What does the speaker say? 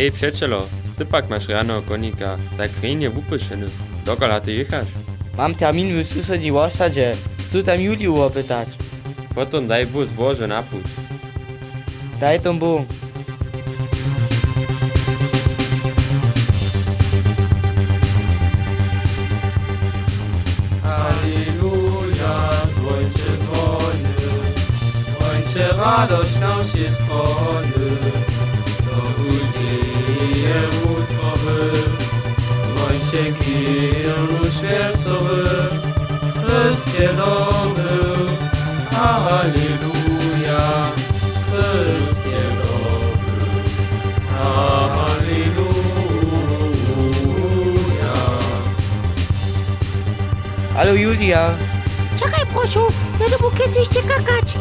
Hej, przeczelo, ty pak masz rano konika, tak chwiejnie wypuszczony. Dokąd ty jechasz? Mam termin w susedzi osadzie. Chcę tam Juliu opytać. Potom daj bus Boże na put. Daj tą bu. Halleluja, dzwońcie dzwony, dzwońcie radość nam się strony. je moet over. Want je kier moet weer sober. Rust je dan Halleluja. Rust je Julia. Czekaj, prosiu, ja do bukiety jeszcze kakać.